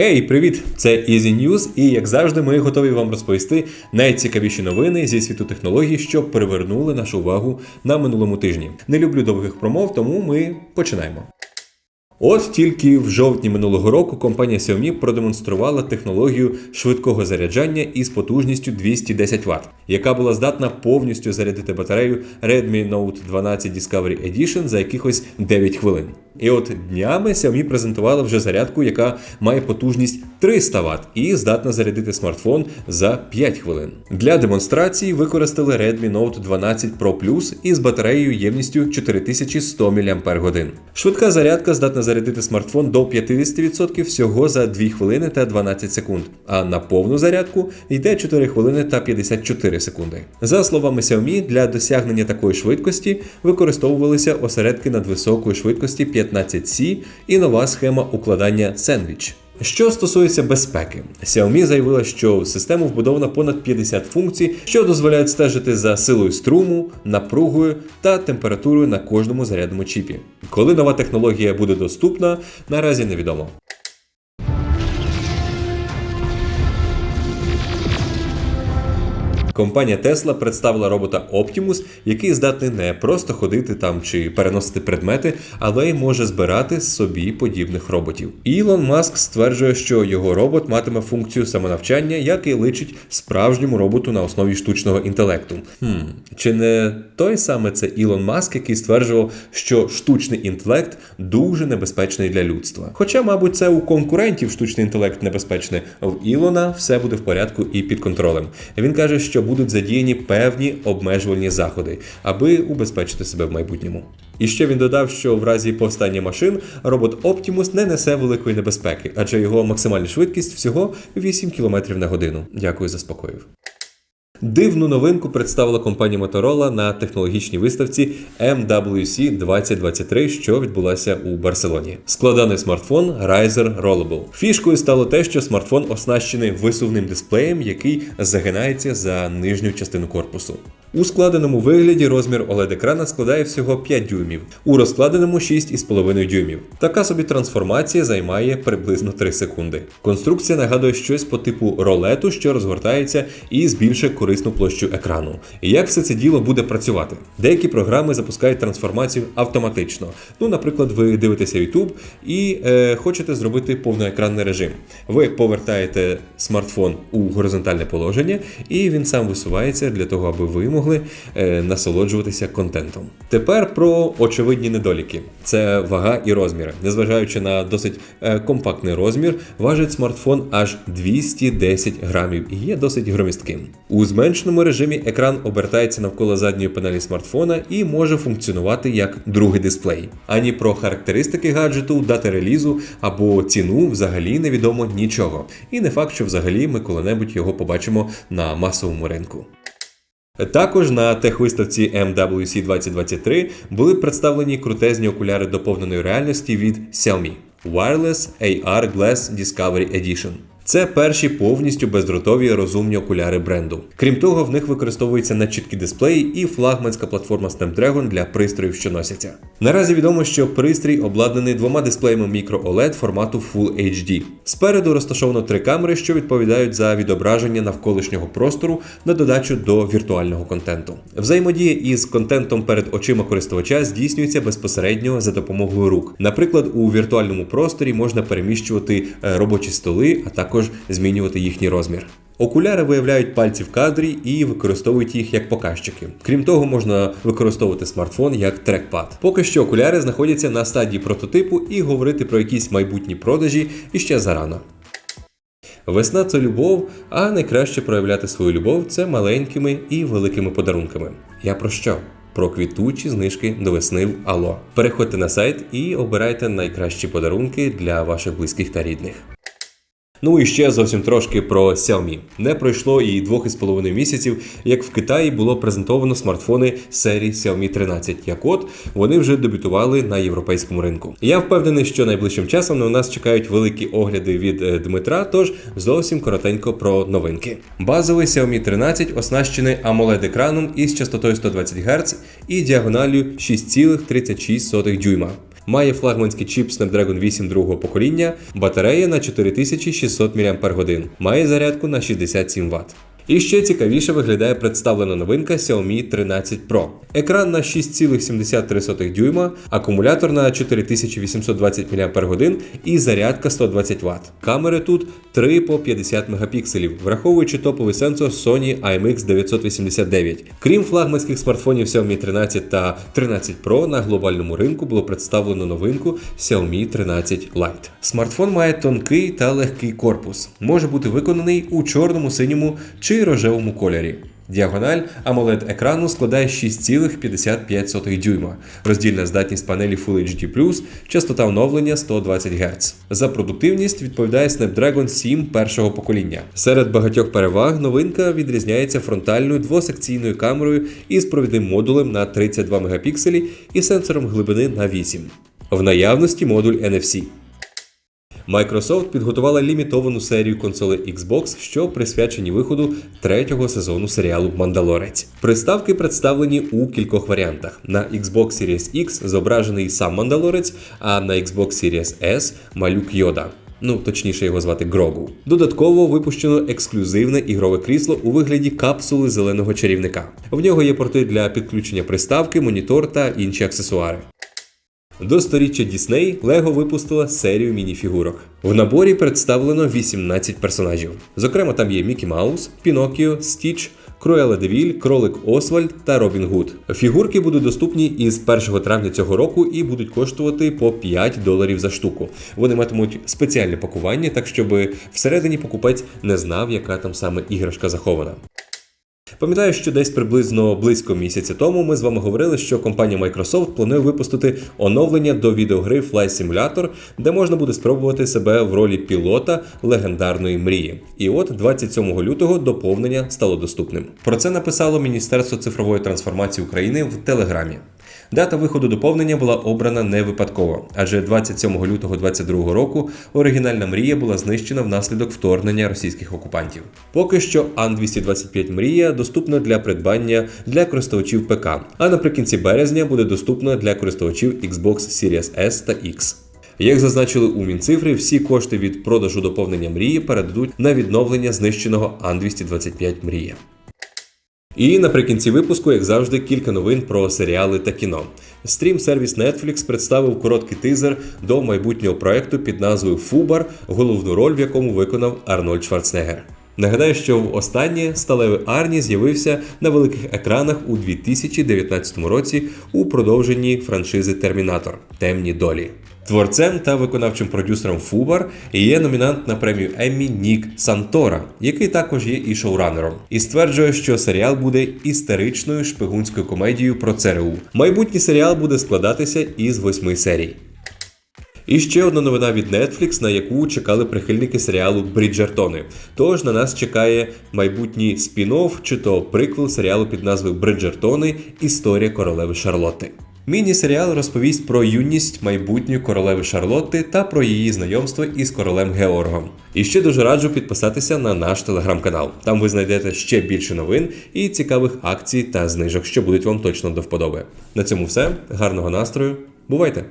Хей, привіт! Це Easy News, і як завжди, ми готові вам розповісти найцікавіші новини зі світу технологій, що привернули нашу увагу на минулому тижні. Не люблю довгих промов, тому ми починаємо. От тільки в жовтні минулого року компанія Xiaomi продемонструвала технологію швидкого заряджання із потужністю 210 Вт, яка була здатна повністю зарядити батарею Redmi Note 12 Discovery Edition за якихось 9 хвилин. І от днями Xiaomi презентувала вже зарядку, яка має потужність 300 Вт і здатна зарядити смартфон за 5 хвилин. Для демонстрації використали Redmi Note 12 Pro Plus із батареєю ємністю 4100 мАч. Швидка зарядка здатна зарядити смартфон до 50% всього за 2 хвилини та 12 секунд, а на повну зарядку йде 4 хвилини та 54 секунди. За словами Xiaomi, для досягнення такої швидкості використовувалися осередки надвисокої швидкості 15C і нова схема укладання сендвіч. Що стосується безпеки, Xiaomi заявила, що в систему вбудовано понад 50 функцій, що дозволяють стежити за силою струму, напругою та температурою на кожному зарядному чіпі. Коли нова технологія буде доступна, наразі невідомо. Компанія Tesla представила робота Optimus, який здатний не просто ходити там чи переносити предмети, але й може збирати собі подібних роботів. Ілон Маск стверджує, що його робот матиме функцію самонавчання, як і личить справжньому роботу на основі штучного інтелекту. Хм, чи не той саме це Ілон Маск, який стверджував, що штучний інтелект дуже небезпечний для людства? Хоча, мабуть, це у конкурентів штучний інтелект небезпечний, в Ілона все буде в порядку і під контролем. Він каже, що будуть задіяні певні обмежувальні заходи, аби убезпечити себе в майбутньому. І ще він додав, що в разі повстання машин робот Optimus не несе великої небезпеки, адже його максимальна швидкість всього 8 км на годину. Дякую, заспокоїв. Дивну новинку представила компанія Motorola на технологічній виставці MWC 2023, що відбулася у Барселоні. Складаний смартфон Riser Rollable. Фішкою стало те, що смартфон оснащений висувним дисплеєм, який загинається за нижню частину корпусу. У складеному вигляді розмір oled екрана складає всього 5 дюймів, у розкладеному 6,5 дюймів. Така собі трансформація займає приблизно 3 секунди. Конструкція нагадує щось по типу ролету, що розгортається і збільшує корисну площу екрану. Як все це діло буде працювати? Деякі програми запускають трансформацію автоматично. Ну, наприклад, ви дивитеся YouTube і е, хочете зробити повноекранний режим. Ви повертаєте смартфон у горизонтальне положення, і він сам висувається для того, аби ви могли е, насолоджуватися контентом. Тепер про очевидні недоліки: це вага і розміри. Незважаючи на досить е, компактний розмір, важить смартфон аж 210 грамів і є досить громістким. У зменшеному режимі екран обертається навколо задньої панелі смартфона і може функціонувати як другий дисплей. Ані про характеристики гаджету, дати релізу або ціну взагалі невідомо нічого. І не факт, що взагалі ми коли-небудь його побачимо на масовому ринку. Також на техвиставці MWC 2023 були представлені крутезні окуляри доповненої реальності від Xiaomi Wireless AR Glass Discovery Edition. Це перші повністю бездротові розумні окуляри бренду. Крім того, в них використовується надчіткі дисплеї і флагманська платформа Snapdragon для пристроїв, що носяться. Наразі відомо, що пристрій обладнаний двома дисплеями Micro OLED формату Full HD. Спереду розташовано три камери, що відповідають за відображення навколишнього простору на додачу до віртуального контенту. Взаємодія із контентом перед очима користувача здійснюється безпосередньо за допомогою рук. Наприклад, у віртуальному просторі можна переміщувати е, робочі столи, а також змінювати їхній розмір. Окуляри виявляють пальці в кадрі і використовують їх як показчики. Крім того, можна використовувати смартфон як трекпад. Поки що окуляри знаходяться на стадії прототипу і говорити про якісь майбутні продажі іще зарано. Весна це любов, а найкраще проявляти свою любов це маленькими і великими подарунками. Я про що? Про квітучі знижки до весни в Ало. Переходьте на сайт і обирайте найкращі подарунки для ваших близьких та рідних. Ну і ще зовсім трошки про Xiaomi. Не пройшло і двох із половиною місяців, як в Китаї було презентовано смартфони серії Xiaomi 13. Як от вони вже дебютували на європейському ринку. Я впевнений, що найближчим часом на нас чекають великі огляди від е, Дмитра. Тож зовсім коротенько про новинки. Базовий Xiaomi 13 оснащений amoled екраном із частотою 120 Гц і діагоналлю 6,36 дюйма. Має флагманський чіп Snapdragon 8 другого покоління, батарея на 4600 мАч, має зарядку на 67 Вт. І ще цікавіше виглядає представлена новинка Xiaomi 13 Pro. Екран на 6,73 дюйма, акумулятор на 4820 мАч і зарядка 120 Вт. Камери тут 3 по 50 мегапікселів, враховуючи топовий сенсор Sony IMX 989. Крім флагманських смартфонів Xiaomi 13 та 13 Pro, на глобальному ринку було представлено новинку Xiaomi 13 Lite. Смартфон має тонкий та легкий корпус, може бути виконаний у чорному, синьому чи рожевому кольорі. Діагональ amoled екрану складає 6,55 дюйма, роздільна здатність панелі Full HD+, частота оновлення 120 Гц. За продуктивність відповідає Snapdragon 7 першого покоління. Серед багатьох переваг новинка відрізняється фронтальною двосекційною камерою із провідним модулем на 32 Мп і сенсором глибини на 8. В наявності модуль NFC. Microsoft підготувала лімітовану серію консолей Xbox, що присвячені виходу третього сезону серіалу Мандалорець. Приставки представлені у кількох варіантах. На Xbox Series X зображений сам Мандалорець, а на Xbox Series S малюк Йода. Ну, точніше його звати Грогу. Додатково випущено ексклюзивне ігрове крісло у вигляді капсули зеленого чарівника. В нього є порти для підключення приставки, монітор та інші аксесуари. До сторіччя Дісней Лего випустила серію мініфігурок. В наборі представлено 18 персонажів. Зокрема, там є Мікі Маус, Пінокіо, Стіч, Круела Девіль, Кролик Освальд та Робін Гуд. Фігурки будуть доступні із 1 травня цього року і будуть коштувати по 5 доларів за штуку. Вони матимуть спеціальне пакування, так щоб всередині покупець не знав, яка там саме іграшка захована. Пам'ятаю, що десь приблизно близько місяця тому ми з вами говорили, що компанія Microsoft планує випустити оновлення до відеогри Fly Simulator, де можна буде спробувати себе в ролі пілота легендарної мрії. І от 27 лютого доповнення стало доступним. Про це написало Міністерство цифрової трансформації України в Телеграмі. Дата виходу доповнення була обрана не випадково, адже 27 лютого 2022 року оригінальна мрія була знищена внаслідок вторгнення російських окупантів. Поки що Ан-225 мрія доступна для придбання для користувачів ПК, а наприкінці березня буде доступна для користувачів Xbox Series S та X. Як зазначили у Мінцифри, всі кошти від продажу доповнення мрії передадуть на відновлення знищеного Ан-225 мрія. І наприкінці випуску, як завжди, кілька новин про серіали та кіно. Стрім-сервіс Netflix представив короткий тизер до майбутнього проекту під назвою Фубар, головну роль в якому виконав Арнольд Шварценеггер. Нагадаю, що в останнє сталевий Арні з'явився на великих екранах у 2019 році у продовженні франшизи Термінатор Темні долі. Творцем та виконавчим продюсером Фубар є номінант на премію Еммі Нік Сантора, який також є і шоуранером, і стверджує, що серіал буде істеричною шпигунською комедією про ЦРУ. Майбутній серіал буде складатися із восьми серій. І ще одна новина від Netflix, на яку чекали прихильники серіалу Бріджертони. Тож на нас чекає майбутній спін-офф чи то приквел серіалу під назвою Бриджертони Історія королеви Шарлотти. Міні-серіал розповість про юність майбутньої королеви Шарлотти та про її знайомство із королем Георгом. І ще дуже раджу підписатися на наш телеграм-канал. Там ви знайдете ще більше новин і цікавих акцій та знижок, що будуть вам точно до вподоби. На цьому все. Гарного настрою. Бувайте!